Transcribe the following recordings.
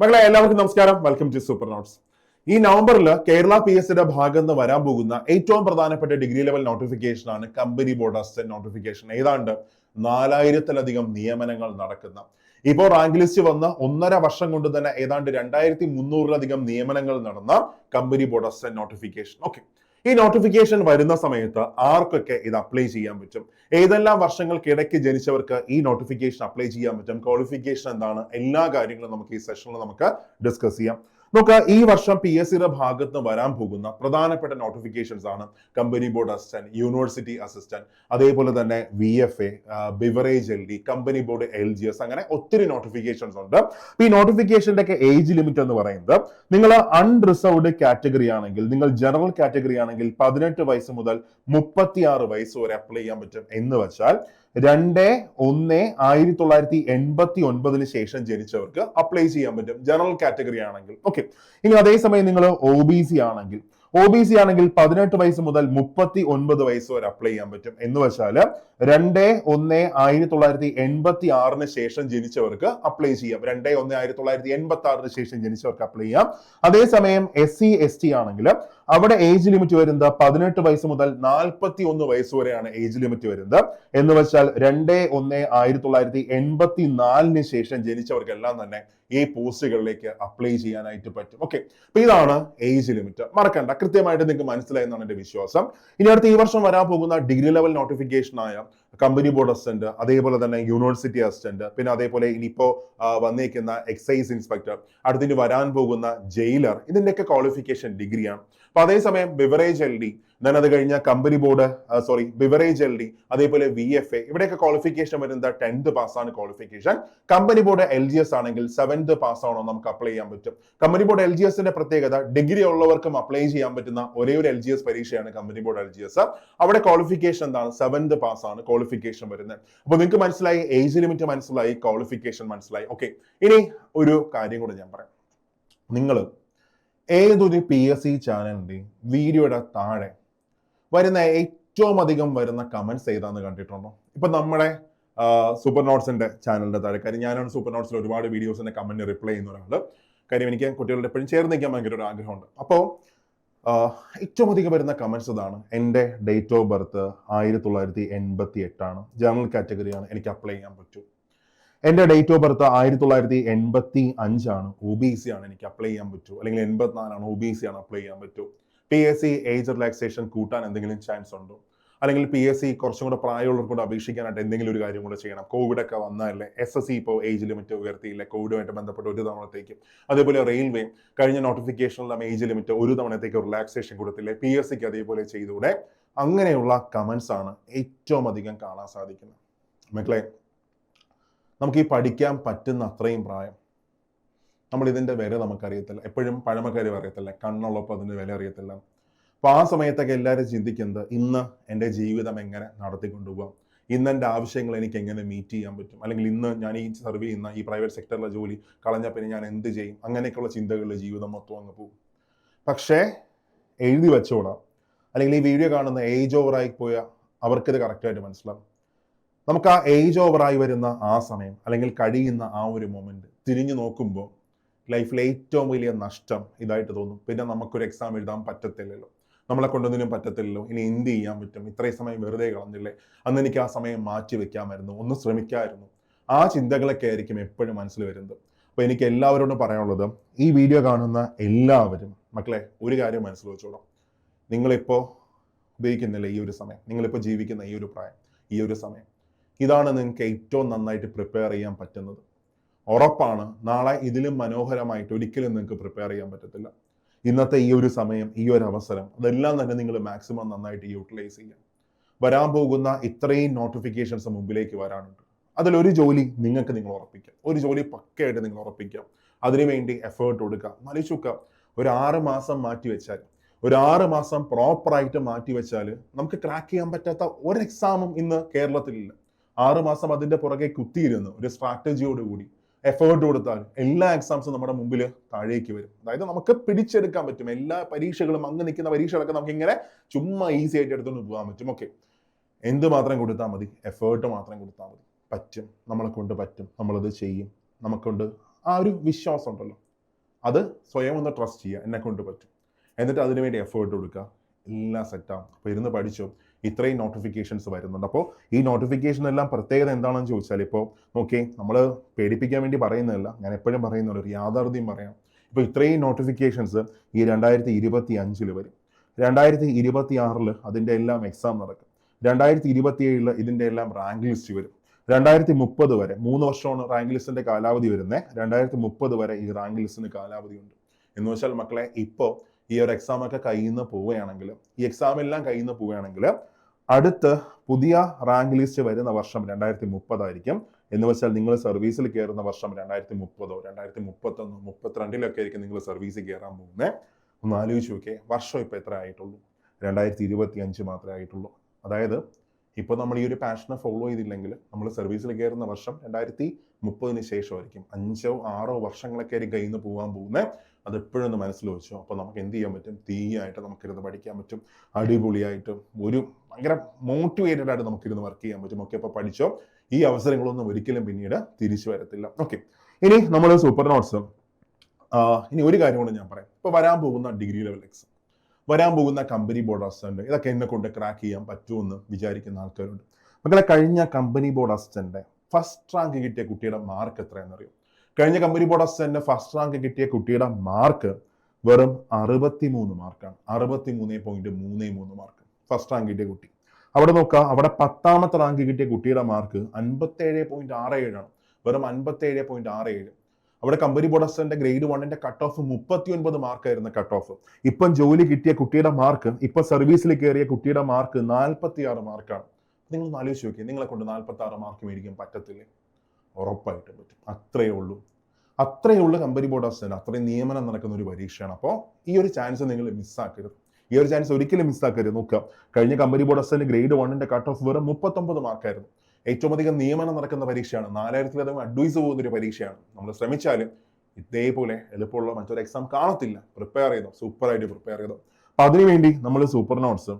മകളെ എല്ലാവർക്കും നമസ്കാരം. വെൽക്കം ടു സൂപ്പർ നോട്ട്സ് ഈ നവംബറിൽ കേരള പി എസ് സിയുടെ ഭാഗത്ത് നിന്ന് വരാൻ പോകുന്ന ഏറ്റവും പ്രധാനപ്പെട്ട ഡിഗ്രി ലെവൽ നോട്ടിഫിക്കേഷൻ ആണ് കമ്പനി ബോർഡ് അസിസ്റ്റന്റ് നോട്ടിഫിക്കേഷൻ ഏതാണ്ട് നാലായിരത്തിലധികം നിയമനങ്ങൾ നടക്കുന്ന. ഇപ്പോൾ റാങ്ക് ലിസ്റ്റ് വന്ന് ഒന്നര വർഷം കൊണ്ട് തന്നെ ഏതാണ്ട് രണ്ടായിരത്തി മുന്നൂറിലധികം നിയമനങ്ങൾ നടന്ന company board assistant notification okay ഈ നോട്ടിഫിക്കേഷൻ വരുന്ന സമയത്ത് ആർക്കൊക്കെ ഇത് അപ്ലൈ ചെയ്യാൻ പറ്റും? ഏതെല്ലാം വർഷങ്ങൾക്കിടയ്ക്ക് ജനിച്ചവർക്ക് ഈ നോട്ടിഫിക്കേഷൻ അപ്ലൈ ചെയ്യാൻ പറ്റും? ക്വാളിഫിക്കേഷൻ എന്താണ്? എല്ലാ കാര്യങ്ങളും നമുക്ക് ഈ സെഷനിൽ നമുക്ക് ഡിസ്കസ് ചെയ്യാം. നോക്കുക ഈ വർഷം പി എസ് സിയുടെ ഭാഗത്ത് വരാൻ പോകുന്ന പ്രധാനപ്പെട്ട നോട്ടിഫിക്കേഷൻസ് ആണ് company board assistant university assistant അതേപോലെ തന്നെ V F A beverage L D company board L G S അങ്ങനെ ഒത്തിരി നോട്ടിഫിക്കേഷൻസ് ഉണ്ട്. ഈ നോട്ടിഫിക്കേഷന്റെ ഒക്കെ ഏജ് ലിമിറ്റ് എന്ന് പറയുന്നത് നിങ്ങൾ അൺറിസർവ്ഡ് കാറ്റഗറി ആണെങ്കിൽ നിങ്ങൾ ജനറൽ കാറ്റഗറി ആണെങ്കിൽ പതിനെട്ട് വയസ്സ് മുതൽ മുപ്പത്തിയാറ് വയസ്സ് വരെ അപ്ലൈ ചെയ്യാൻ പറ്റും എന്ന് വെച്ചാൽ രണ്ട് ഒന്ന് ആയിരത്തി തൊള്ളായിരത്തി എൺപത്തി ഒൻപതിന് ശേഷം ജനിച്ചവർക്ക് അപ്ലൈ ചെയ്യാൻ പറ്റും. ജനറൽ കാറ്റഗറി ആണെങ്കിൽ. ഓക്കെ ഇനി അതേസമയം നിങ്ങൾ ഒ ബി സി ആണെങ്കിൽ. ഒ ബി സി ആണെങ്കിൽ പതിനെട്ട് വയസ്സ് മുതൽ മുപ്പത്തി ഒൻപത് വയസ്സ് വരെ അപ്ലൈ ചെയ്യാൻ പറ്റും. എന്ന് വെച്ചാൽ രണ്ട് ഒന്ന് ആയിരത്തി തൊള്ളായിരത്തി എൺപത്തി ആറിന് ശേഷം ജനിച്ചവർക്ക് അപ്ലൈ ചെയ്യാം. രണ്ട് ഒന്ന് ആയിരത്തി തൊള്ളായിരത്തി എൺപത്തി ആറിന് ശേഷം ജനിച്ചവർക്ക് അപ്ലൈ ചെയ്യാം. അതേസമയം എസ് സി എസ് ടി ആണെങ്കിൽ അവിടെ ഏജ് ലിമിറ്റ് വരുന്നത് പതിനെട്ട് വയസ്സ് മുതൽ നാൽപ്പത്തി ഒന്ന് വയസ്സ് വരെയാണ് ഏജ് ലിമിറ്റ് വരുന്നത്. എന്ന് വെച്ചാൽ രണ്ട് ഒന്ന് ആയിരത്തി തൊള്ളായിരത്തി എൺപത്തി നാലിന് ശേഷം ജനിച്ചവർക്കെല്ലാം തന്നെ ഈ പോസ്റ്റുകളിലേക്ക് അപ്ലൈ ചെയ്യാനായിട്ട് പറ്റും. ഓക്കെ അപ്പൊ ഇതാണ് ഏജ് ലിമിറ്റ് മറക്കണ്ട. കൃത്യമായിട്ട് നിങ്ങൾക്ക് മനസ്സിലായി എന്നാണ് വിശ്വാസം. ഇനി അടുത്ത ഈ വർഷം വരാൻ പോകുന്ന ഡിഗ്രി ലെവൽ നോട്ടിഫിക്കേഷൻ ആയ കമ്പനി ബോർഡ് അസിസ്റ്റന്റ് അതേപോലെ തന്നെ യൂണിവേഴ്സിറ്റി അസിസ്റ്റന്റ് പിന്നെ അതേപോലെ ഇനിയിപ്പോ വന്നേക്കുന്ന എക്സൈസ് ഇൻസ്പെക്ടർ അടുത്തിന് വരാൻ പോകുന്ന ജയിലർ ഇതിന്റെയൊക്കെ ക്വാളിഫിക്കേഷൻ ഡിഗ്രിയാണ് അപ്പൊ അതേസമയം ബിവറേജ് എൽ ഡി ദെൻ അത് കഴിഞ്ഞ company board sorry beverage L D അതേപോലെ വി എഫ് എ ഇവിടെയൊക്കെ ക്വാളിഫിക്കേഷൻ വരുന്നത് tenth പാസ്സാണ് qualification company board L G S ആണെങ്കിൽ സെവൻത് പാസ് ആണോ നമുക്ക് അപ്ലൈ ചെയ്യാൻ പറ്റും. കമ്പനി ബോർഡ് എൽ ജി എസിന്റെ പ്രത്യേകത ഡിഗ്രി ഉള്ളവർക്കും അപ്ലൈ ചെയ്യാൻ പറ്റുന്ന ഒരേ ഒരു എൽ ജി എസ് പരീക്ഷയാണ് company board L G S അവിടെ ക്വാളിഫിക്കേഷൻ എന്താണ്? സെവൻത് പാസ് ആണ് ക്വാളിഫിക്കേഷൻ വരുന്നത്. അപ്പൊ നിങ്ങൾക്ക് മനസ്സിലായി ഏജ് ലിമിറ്റ് മനസ്സിലായി ക്വാളിഫിക്കേഷൻ മനസ്സിലായി. ഓക്കെ ഇനി ഒരു കാര്യം കൂടെ ഞാൻ പറയാം. നിങ്ങൾ ഏതൊരു പി എസ് സി ചാനലിന്റെയും വീഡിയോയുടെ താഴെ വരുന്ന ഏറ്റവും അധികം വരുന്ന കമന്റ്സ് ഏതാന്ന് കണ്ടിട്ടുണ്ടോ? ഇപ്പൊ നമ്മുടെ സൂപ്പർ നോട്ട്സിന്റെ ചാനലിന്റെ താഴെ. കാര്യം ഞാനാണ് സൂപ്പർ നോട്ട്സിൽ ഒരുപാട് വീഡിയോസിന്റെ കമന്റ് റിപ്ലൈ ചെയ്യുന്ന ഒരാൾ കാര്യം എനിക്ക് കുട്ടികളുടെ എപ്പോഴും ചേർന്ന് നിൽക്കാൻ ഭയങ്കര ഒരു ആഗ്രഹമുണ്ട്. അപ്പോൾ ഏറ്റവും അധികം വരുന്ന കമന്റ്സ് ഇതാണ്. എന്റെ ഡേറ്റ് ഓഫ് ബർത്ത് ആയിരത്തി തൊള്ളായിരത്തി എൺപത്തി എട്ടാണ്. ജനറൽ കാറ്റഗറിയാണ് എനിക്ക് അപ്ലൈ ചെയ്യാൻ പറ്റൂ. എന്റെ ഡേറ്റ് ഓഫ് ബർത്ത് ആയിരത്തി തൊള്ളായിരത്തി എൺപത്തി അഞ്ചാണ് ഒ ബി സി ആണ് എനിക്ക് അപ്ലൈ ചെയ്യാൻ പറ്റൂ. അല്ലെങ്കിൽ എൺപത്തിനാലാണ് ഒ ബി സി ആണ് അപ്ലൈ ചെയ്യാൻ പറ്റൂ. P S C age relaxation കൂട്ടാൻ എന്തെങ്കിലും ചാൻസ് ഉണ്ടോ? അല്ലെങ്കിൽ പി എസ് സി കുറച്ചും കൂടെ പ്രായമുള്ളവർക്ക് കൂടെ അപേക്ഷിക്കാനായിട്ട് എന്തെങ്കിലും ഒരു കാര്യം കൂടെ ചെയ്യണം. കോവിഡ് ഒക്കെ വന്നതല്ലേ എസ് എസ് സി ഇപ്പോൾ ഏജ് ലിമിറ്റ് ഉയർത്തിയില്ല? കോവിഡുമായിട്ട് ബന്ധപ്പെട്ട് ഒരു തവണത്തേക്ക്. അതേപോലെ റെയിൽവേ കഴിഞ്ഞ നോട്ടിഫിക്കേഷനിലും ഏജ് ലിമിറ്റ് ഒരു തവണത്തേക്ക് റിലാക്സേഷൻ കൊടുത്തില്ലേ? പി എസ് സിക്ക് അതേപോലെ ചെയ്തുകൂടെ? അങ്ങനെയുള്ള കമൻസ് ആണ് ഏറ്റവും അധികം കാണാൻ സാധിക്കുന്നത്. മക്കളെ നമുക്ക് ഈ പഠിക്കാൻ പറ്റുന്ന അത്രയും പ്രായം. നമ്മൾ ഇതിന്റെ വില നമുക്കറിയത്തില്ല. എപ്പോഴും പഴമക്കാരും അറിയത്തില്ല. കണ്ണുള്ളപ്പോൾ അതിന്റെ വില അറിയത്തില്ല. അപ്പോൾ ആ സമയത്തൊക്കെ എല്ലാവരും ചിന്തിക്കുന്നത് ഇന്ന് എന്റെ ജീവിതം എങ്ങനെ നടത്തിക്കൊണ്ടുപോകാം ഇന്ന് എന്റെ ആവശ്യങ്ങൾ എനിക്ക് എങ്ങനെ മീറ്റ് ചെയ്യാൻ പറ്റും? അല്ലെങ്കിൽ ഇന്ന് ഞാൻ ഈ സർവ് ചെയ്യുന്ന ഈ പ്രൈവറ്റ് സെക്ടറിലെ ജോലി കളഞ്ഞ പിന്നെ ഞാൻ എന്ത് ചെയ്യും? അങ്ങനെയൊക്കെയുള്ള ചിന്തകളിൽ ജീവിതം മൊത്തം അങ്ങ് പോകും. പക്ഷേ എഴുതി വെച്ചോടാം അല്ലെങ്കിൽ ഈ വീഡിയോ കാണുന്ന ഏജ് ഓവറായി പോയ അവർക്കിത് കറക്റ്റായിട്ട് മനസ്സിലാവും. നമുക്ക് ആ ഏജ് ഓവറായി വരുന്ന ആ സമയം അല്ലെങ്കിൽ കഴിയുന്ന ആ ഒരു മൊമെന്റ് തിരിഞ്ഞു നോക്കുമ്പോൾ ലൈഫിലെ ഏറ്റവും വലിയ നഷ്ടം ഇതായിട്ട് തോന്നും. പിന്നെ നമുക്കൊരു എക്സാം എഴുതാൻ പറ്റത്തില്ലല്ലോ. നമ്മളെ കൊണ്ടൊന്നിനും പറ്റത്തില്ലല്ലോ. ഇനി എന്ത് ചെയ്യാൻ പറ്റും? ഇത്രയും സമയം വെറുതെ കളഞ്ഞില്ലേ? അന്ന് എനിക്ക് ആ സമയം മാറ്റി വെക്കാമായിരുന്നു. ഒന്ന് ശ്രമിക്കാമായിരുന്നു ആ ചിന്തകളൊക്കെ ആയിരിക്കും എപ്പോഴും മനസ്സിൽ വരുന്നത്. അപ്പോൾ എനിക്ക് എല്ലാവരോടും പറയാനുള്ളത് ഈ വീഡിയോ കാണുന്ന എല്ലാവരും മക്കളെ ഒരു കാര്യം മനസ്സിൽ വെച്ചോളാം. നിങ്ങളിപ്പോൾ ഉപയോഗിക്കുന്നില്ല ഈ ഒരു സമയം? നിങ്ങളിപ്പോൾ ജീവിക്കുന്ന ഈ ഒരു പ്രായം ഈ ഒരു സമയം. ഇതാണ് നിങ്ങൾക്ക് ഏറ്റവും നന്നായിട്ട് പ്രിപ്പയർ ചെയ്യാൻ പറ്റുന്നത്. ഉറപ്പാണ്. നാളെ ഇതിലും മനോഹരമായിട്ട് ഒരിക്കലും നിങ്ങൾക്ക് പ്രിപ്പയർ ചെയ്യാൻ പറ്റത്തില്ല. ഇന്നത്തെ ഈ ഒരു സമയം ഈ ഒരു അവസരം അതെല്ലാം തന്നെ നിങ്ങൾ മാക്സിമം നന്നായിട്ട് യൂട്ടിലൈസ് ചെയ്യാം. വരാൻ പോകുന്ന ഇത്രയും നോട്ടിഫിക്കേഷൻസ് മുമ്പിലേക്ക് വരാനുണ്ട്. അതിലൊരു ജോലി നിങ്ങൾക്ക് നിങ്ങൾ ഉറപ്പിക്കാം. ഒരു ജോലി പക്കയായിട്ട് നിങ്ങൾ ഉറപ്പിക്കാം. അതിനുവേണ്ടി എഫേർട്ട് കൊടുക്കുക. മലിച്ചുക്ക ഒരു ആറ് മാസം മാറ്റി വെച്ചാൽ ഒരു ആറ് മാസം പ്രോപ്പറായിട്ട് മാറ്റി വെച്ചാൽ നമുക്ക് ക്രാക്ക് ചെയ്യാൻ പറ്റാത്ത ഒരു എക്സാമും ഇന്ന് കേരളത്തിലില്ല. ആറ് മാസം അതിന്റെ പുറകെ കുത്തിയിരുന്നു ഒരു സ്ട്രാറ്റജിയോട് കൂടി. എഫേർട്ട് കൊടുത്താൽ എല്ലാ എക്സാംസും നമ്മുടെ മുമ്പിൽ താഴേക്ക് വരും. അതായത് നമുക്ക് പിടിച്ചെടുക്കാൻ പറ്റും. എല്ലാ പരീക്ഷകളും അങ്ങ് നിൽക്കുന്ന പരീക്ഷകളൊക്കെ നമുക്ക് ഇങ്ങനെ ചുമ്മാ ഈസി ആയിട്ട് എടുത്തുകൊണ്ട് പോകാൻ പറ്റും. ഓക്കെ എന്ത് മാത്രം കൊടുത്താൽ മതി? എഫേർട്ട് മാത്രം കൊടുത്താൽ മതി. പറ്റും. നമ്മളെ കൊണ്ട് പറ്റും. നമ്മളത് ചെയ്യും. നമുക്കൊണ്ട് ആ ഒരു വിശ്വാസം ഉണ്ടല്ലോ. അത് സ്വയം ഒന്ന് ട്രസ്റ്റ് ചെയ്യുക. എന്നെ കൊണ്ട് പറ്റും. എന്നിട്ട് അതിനുവേണ്ടി എഫേർട്ട് കൊടുക്കുക. എല്ലാം സെറ്റാവും അപ്പോൾ ഇരുന്ന് പഠിച്ചോ? ഇത്രയും നോട്ടിഫിക്കേഷൻസ് വരുന്നുണ്ട്. അപ്പോൾ ഈ നോട്ടിഫിക്കേഷൻ എല്ലാം പ്രത്യേകത എന്താണെന്ന് ചോദിച്ചാൽ ഇപ്പോൾ നോക്കി നമ്മൾ പേടിപ്പിക്കാൻ വേണ്ടി പറയുന്നതല്ല. ഞാൻ എപ്പോഴും പറയുന്നുള്ളൂ ഒരു യാഥാർത്ഥ്യം പറയാം. ഇപ്പോൾ ഇത്രയും നോട്ടിഫിക്കേഷൻസ് ഈ രണ്ടായിരത്തി ഇരുപത്തി അഞ്ചിൽ വരും. രണ്ടായിരത്തി ഇരുപത്തി ആറിൽ അതിന്റെ എല്ലാം എക്സാം നടക്കും. രണ്ടായിരത്തി ഇരുപത്തി ഏഴിൽ ഇതിന്റെ എല്ലാം റാങ്ക് ലിസ്റ്റ് വരും. രണ്ടായിരത്തി മുപ്പത് വരെ മൂന്ന് വർഷമാണ് റാങ്ക് ലിസ്റ്റിന്റെ കാലാവധി വരുന്നത് രണ്ടായിരത്തി മുപ്പത് വരെ ഈ റാങ്ക് ലിസ്റ്റിന് കാലാവധി ഉണ്ട്. എന്ന് വെച്ചാൽ മക്കളെ ഇപ്പോൾ ഈ ഒരു എക്സാം ഒക്കെ കയ്യിൽ നിന്ന് പോവുകയാണെങ്കിൽ ഈ എക്സാം എല്ലാം കയ്യിൽ നിന്ന് പോവുകയാണെങ്കിൽ അടുത്ത് പുതിയ റാങ്ക് ലിസ്റ്റ് വരുന്ന വർഷം രണ്ടായിരത്തി മുപ്പതായിരിക്കും എന്ന് വെച്ചാൽ നിങ്ങൾ സർവീസിൽ കയറുന്ന വർഷം രണ്ടായിരത്തി മുപ്പതോ രണ്ടായിരത്തി മുപ്പത്തൊന്നോ മുപ്പത്തിരണ്ടിലൊക്കെ ആയിരിക്കും നിങ്ങൾ സർവീസിൽ കയറാൻ പോകുന്നത് ഒന്ന് ആലോചിച്ച് നോക്കിയേ വർഷം ഇപ്പോൾ എത്ര ആയിട്ടുള്ളൂ? രണ്ടായിരത്തി ഇരുപത്തി അഞ്ച് മാത്രമേ ആയിട്ടുള്ളൂ. അതായത് ഇപ്പോൾ നമ്മൾ ഈ ഒരു പാഷനെ ഫോളോ ചെയ്തില്ലെങ്കിൽ നമ്മൾ സർവീസിൽ കയറുന്ന വർഷം രണ്ടായിരത്തി മുപ്പതിന് ശേഷമായിരിക്കും. അഞ്ചോ ആറോ വർഷങ്ങളൊക്കെ ആയിരിക്കും കയ്യിൽ പോകാൻ പോകുന്നത് അത് എപ്പോഴും ഒന്ന് മനസ്സിൽ വെച്ചു. അപ്പോൾ നമുക്ക് എന്ത് ചെയ്യാൻ പറ്റും? തീയായിട്ട് നമുക്കിരുന്ന് പഠിക്കാൻ പറ്റും. അടിപൊളിയായിട്ട് ഒരു ഭയങ്കര മോട്ടിവേറ്റഡ് ആയിട്ട് നമുക്കിരുന്ന് വർക്ക് ചെയ്യാൻ പറ്റും. ഒക്കെ അപ്പോൾ പഠിച്ചോ. ഈ അവസരങ്ങളൊന്നും ഒരിക്കലും പിന്നീട് തിരിച്ചു വരത്തില്ല. ഓക്കെ ഇനി നമ്മൾ സൂപ്പർ നോട്ട്സ് ഇനി ഒരു കാര്യം കൂടെ ഞാൻ പറയാം. ഇപ്പോൾ വരാൻ പോകുന്ന ഡിഗ്രി ലെവൽ എക്സാം വരാൻ പോകുന്ന കമ്പനി ബോർഡ് അസിസ്റ്റന്റ് ഇതൊക്കെ എന്നെ കൊണ്ട് ക്രാക്ക് ചെയ്യാൻ പറ്റുമെന്ന് വിചാരിക്കുന്ന ആൾക്കാരുണ്ട്. മക്കളെ കഴിഞ്ഞ company board assistant first rank കിട്ടിയ കുട്ടിയുടെ മാർക്ക് എത്രയെന്നറിയും കഴിഞ്ഞ company board assistant first rank കിട്ടിയ കുട്ടിയുടെ മാർക്ക് വെറും അറുപത്തി മൂന്ന് മാർക്കാണ് അറുപത്തി മൂന്ന് പോയിന്റ് മൂന്ന് മൂന്ന് മാർക്ക് ഫസ്റ്റ് റാങ്ക് കിട്ടിയ കുട്ടി. അവിടെ നോക്കുക അവിടെ പത്താമത്തെ റാങ്ക് കിട്ടിയ കുട്ടിയുടെ മാർക്ക് അൻപത്തേഴ് പോയിന്റ് ആറ് ഏഴാണ് വെറും അൻപത്തേഴ് പോയിന്റ് ആറ് ഏഴ്. അവിടെ കമ്പനി ബോർഡ് അസിസ്റ്റന്റ് ഗ്രേഡ് വണ്ണിന്റെ കട്ട് ഓഫ് മുപ്പത്തി ഒൻപത് മാർക്കായിരുന്നു കട്ട് ഓഫ് ഇപ്പം ജോലി കിട്ടിയ കുട്ടിയുടെ മാർക്ക് ഇപ്പൊ സർവീസിൽ കയറിയ കുട്ടിയുടെ മാർക്ക് നാൽപ്പത്തി ആറ് മാർക്കാണ് നിങ്ങൾ ആലോചിച്ച് നോക്കി നിങ്ങളെ കൊണ്ട് നാൽപ്പത്തി ആറ് മാർക്ക് മേടിക്കാൻ പറ്റത്തില്ലേ? ഉറപ്പായിട്ടും പറ്റും. അത്രയേ ഉള്ളൂ. അത്രയേ ഉള്ളൂ കമ്പനി ബോർഡ് അസിസ്റ്റന്റ് അത്രയും നിയമനം നടക്കുന്ന ഒരു പരീക്ഷയാണ്. അപ്പോൾ ഈ ഒരു ചാൻസ് നിങ്ങൾ മിസ്സാക്കരുത് ഈ ഒരു ചാൻസ് ഒരിക്കലും മിസ്സാക്കരുത് നോക്കുക. കഴിഞ്ഞ കമ്പനി ബോർഡ് അസിസ്റ്റന്റ് ഗ്രേഡ് വണ്ണിന്റെ കട്ട് ഓഫ് വെറും മുപ്പത്തൊമ്പത് മാർക്കായിരുന്നു ഏറ്റവും അധികം നിയമനം നടക്കുന്ന പരീക്ഷയാണ്. നാലായിരത്തിലധികം അഡ്വൈസ് പോകുന്ന ഒരു പരീക്ഷയാണ്. നമ്മൾ ശ്രമിച്ചാലും ഇതേപോലെ എളുപ്പമുള്ള മറ്റൊരു എക്സാം കാണത്തില്ല. പ്രിപ്പയർ ചെയ്തോ. സൂപ്പറായിട്ട് പ്രിപ്പയർ ചെയ്തോ. അപ്പൊ അതിനുവേണ്ടി നമ്മൾ സൂപ്പർ നോട്ട്സ്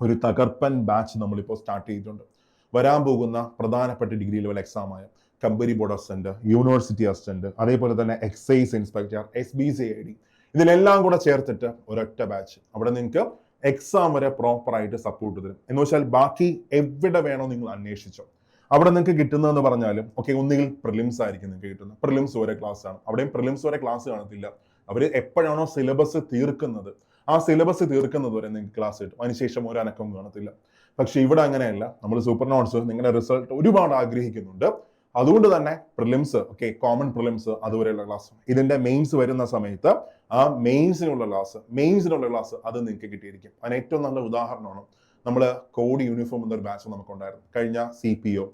ഒരു തകർപ്പൻ ബാച്ച് നമ്മളിപ്പോൾ സ്റ്റാർട്ട് ചെയ്തിട്ടുണ്ട്. വരാൻ പോകുന്ന പ്രധാനപ്പെട്ട degree level എക്സാമായ company board assistant university assistant അതേപോലെ തന്നെ excise inspector S B C I D ഇതിലെല്ലാം കൂടെ ചേർത്തിട്ട് ഒരൊറ്റ ബാച്ച് അവിടെ നിങ്ങൾക്ക് എക്സാം വരെ പ്രോപ്പറായിട്ട് സപ്പോർട്ട് തരും. എന്ന് വെച്ചാൽ ബാക്കി എവിടെ വേണോ നിങ്ങൾ അന്വേഷിച്ചോ. അവിടെ നിങ്ങൾക്ക് കിട്ടുന്നതെന്ന് പറഞ്ഞാലും ഓക്കെ ഒന്നുകിൽ പ്രിലിംസ് ആയിരിക്കും നിങ്ങൾക്ക് കിട്ടുന്നത്. പ്രിലിംസ് വരെ ക്ലാസ് ആണ്. അവിടെയും പ്രിലിംസ് വരെ ക്ലാസ് കാണത്തില്ല. അവർ എപ്പോഴാണോ സിലബസ് തീർക്കുന്നത് ആ സിലബസ് തീർക്കുന്നത് വരെ നിങ്ങൾക്ക് ക്ലാസ് കിട്ടും. അതിനുശേഷം ഒരു അനക്കവും കാണത്തില്ല. പക്ഷെ ഇവിടെ അങ്ങനെയല്ല. നമ്മൾ സൂപ്പർ നോട്ട്സ് നിങ്ങളുടെ റിസൾട്ട് ഒരുപാട് ആഗ്രഹിക്കുന്നുണ്ട്. അതുകൊണ്ട് തന്നെ പ്രിലിംസ് ഓക്കെ കോമൺ പ്രിലിംസ് അതുവരെയുള്ള ക്ലാസ് ഇതിന്റെ മെയിൻസ് വരുന്ന സമയത്ത് ആ മെയിൻസിനുള്ള ക്ലാസ് മെയിൻസിനുള്ള ക്ലാസ് അത് നിങ്ങൾക്ക് കിട്ടിയിരിക്കും. അതിന് ഏറ്റവും നല്ല ഉദാഹരണമാണ് നമ്മൾ കോഡ് യൂണിഫോം എന്നൊരു ബാച്ച് നമുക്കുണ്ടായിരുന്നു. കഴിഞ്ഞ സി പി ഒ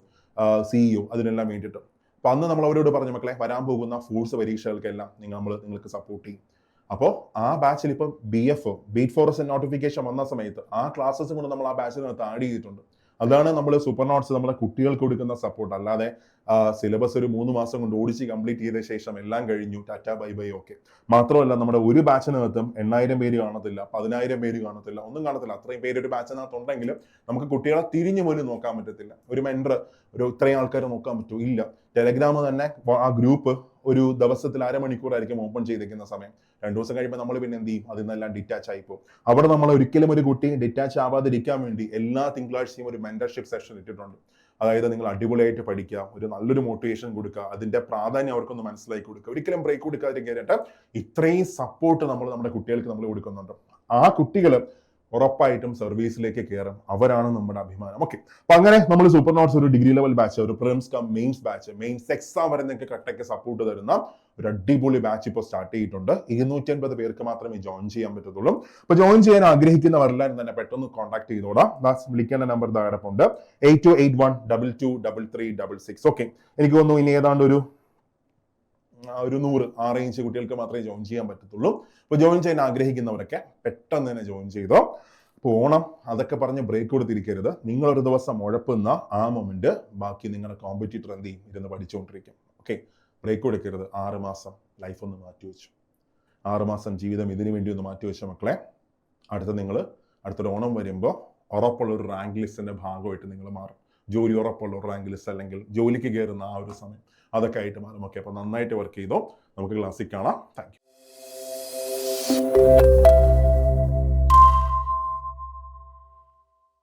സിഇഒ അതിനെല്ലാം വേണ്ടിയിട്ട്. അപ്പൊ അന്ന് നമ്മൾ അവരോട് പറഞ്ഞു മക്കളെ വരാൻ പോകുന്ന ഫോഴ്സ് പരീക്ഷകൾക്കെല്ലാം നിങ്ങൾ നമ്മൾ നിങ്ങൾക്ക് സപ്പോർട്ട് ചെയ്യും. അപ്പോൾ ആ ബാച്ചിൽ ഇപ്പം B F beat forest notification വന്ന സമയത്ത് ആ ക്ലാസ്സസ് കൊണ്ട് നമ്മൾ ആ ബാച്ചിനകത്ത് ആഡ് ചെയ്തിട്ടുണ്ട് അതാണ് നമ്മൾ സൂപ്പർ നോട്ട്സ് നമ്മളെ കുട്ടികൾക്ക് കൊടുക്കുന്ന സപ്പോർട്ട് അല്ലാതെ സിലബസ് ഒരു മൂന്ന് മാസം കൊണ്ട് ഓടിച്ച് കംപ്ലീറ്റ് ചെയ്ത ശേഷം എല്ലാം കഴിഞ്ഞു. ടാറ്റ ബൈ ബൈ ഓക്കെ മാത്രമല്ല നമ്മുടെ ഒരു ബാച്ചിനകത്തും എണ്ണായിരം പേര് കാണത്തില്ല പതിനായിരം പേര് കാണത്തില്ല ഒന്നും കാണത്തില്ല. അത്രയും പേര് ഒരു ബാച്ചിനകത്ത് ഉണ്ടെങ്കിലും നമുക്ക് കുട്ടികളെ തിരിഞ്ഞു പോലും നോക്കാൻ പറ്റത്തില്ല. ഒരു മെൻഡർ ഒരു ഇത്രയും ആൾക്കാരെ നോക്കാൻ പറ്റൂ ഇല്ല. ടെലഗ്രാം തന്നെ ആ ഗ്രൂപ്പ് ഒരു ദിവസത്തിൽ അരമണിക്കൂറായിരിക്കും ഓപ്പൺ ചെയ്തിരിക്കുന്ന സമയം. രണ്ടു ദിവസം കഴിയുമ്പോൾ നമ്മൾ പിന്നെ എന്ത് ചെയ്യും? അതിൽ നിന്നെല്ലാം ഡിറ്റാച്ച് ആയിപ്പോ അവിടെ നമ്മൾ ഒരിക്കലും ഒരു കുട്ടി ഡിറ്റാച്ച് ആവാതിരിക്കാൻ വേണ്ടി എല്ലാ തിങ്കളാഴ്ചയും ഒരു മെന്റർഷിപ്പ് സെഷൻ ഇട്ടിട്ടുണ്ട്. അതായത് നിങ്ങൾ അടിപൊളിയായിട്ട് പഠിക്കുക ഒരു നല്ലൊരു മോട്ടിവേഷൻ കൊടുക്കുക അതിന്റെ പ്രാധാന്യം അവർക്കൊന്ന് മനസ്സിലാക്കി കൊടുക്കുക. ഒരിക്കലും ബ്രേക്ക് കൊടുക്കാതിരിക്കാനായിട്ട് ഇത്രയും സപ്പോർട്ട് നമ്മൾ നമ്മുടെ കുട്ടികൾക്ക് നമ്മൾ കൊടുക്കുന്നുണ്ട്. ആ കുട്ടികൾ ഉറപ്പായിട്ടും സർവീസിലേക്ക് കയറും അവരാണ് നമ്മുടെ അഭിമാനം. ഓക്കെ അപ്പൊ അങ്ങനെ നമ്മൾ സൂപ്പർ നോട്ട്സ് ഒരു ഡിഗ്രി ലെവൽ ബാച്ച് ഒരു prelims cum mains batch mains exam വരെ നിങ്ങൾക്ക് കട്ടയ്ക്ക് സപ്പോർട്ട് തരുന്ന ഒരു അടിപൊളി ബാച്ച് ഇപ്പോൾ സ്റ്റാർട്ട് ചെയ്തിട്ടുണ്ട്. ഇരുന്നൂറ്റി അൻപത് പേർക്ക് മാത്രമേ ജോയിൻ ചെയ്യാൻ പറ്റത്തുള്ളൂ. അപ്പൊ ജോയിൻ ചെയ്യാൻ ആഗ്രഹിക്കുന്നവരെല്ലാം തന്നെ പെട്ടെന്ന് കോൺടാക്ട് ചെയ്തോടാം വിളിക്കേണ്ട നമ്പർ ഉണ്ട് eight two eight one double two double three double six okay എനിക്ക് തോന്നുന്നു ഇനി ഏതാണ്ട് ഒരു ഒരു നൂറ് ആ റേഞ്ച് കുട്ടികൾക്ക് മാത്രമേ ജോയിൻ ചെയ്യാൻ പറ്റത്തുള്ളൂ. അപ്പോൾ ജോയിൻ ചെയ്യാൻ ആഗ്രഹിക്കുന്നവരൊക്കെ പെട്ടെന്ന് തന്നെ ജോയിൻ ചെയ്തോ. അപ്പോൾ ഓണം അതൊക്കെ പറഞ്ഞ് ബ്രേക്ക് കൊടുത്തിരിക്കരുത്. നിങ്ങൾ ഒരു ദിവസം ഉഴപ്പുന്ന ആ മൊമെന്റ് ബാക്കി നിങ്ങളുടെ കോമ്പറ്റീറ്റർ എന്ത് ചെയ്യും? ഇരുന്ന് പഠിച്ചുകൊണ്ടിരിക്കും ഓക്കെ ബ്രേക്ക് കൊടുക്കരുത്. ആറ് മാസം ലൈഫ് ഒന്ന് മാറ്റി വെച്ചു. ആറ് മാസം ജീവിതം ഇതിനു വേണ്ടി ഒന്ന് മാറ്റി വെച്ച മക്കളെ. അടുത്ത നിങ്ങൾ അടുത്തൊരു ഓണം വരുമ്പോൾ ഉറപ്പുള്ള ഒരു റാങ്ക് ലിസ്റ്റിന്റെ ഭാഗമായിട്ട് നിങ്ങൾ മാറും. ജോലി ഉറപ്പുള്ള റാങ്ക് ലിസ്റ്റ് അല്ലെങ്കിൽ ജോലിക്ക് കയറുന്ന ആ ഒരു സമയം. അതൊക്കെ ആയിട്ട് മാറും ഓക്കെ അപ്പോൾ നന്നായിട്ട് വർക്ക് ചെയ്തോ? നമുക്ക് ക്ലാസ്സിൽ കാണാം. താങ്ക്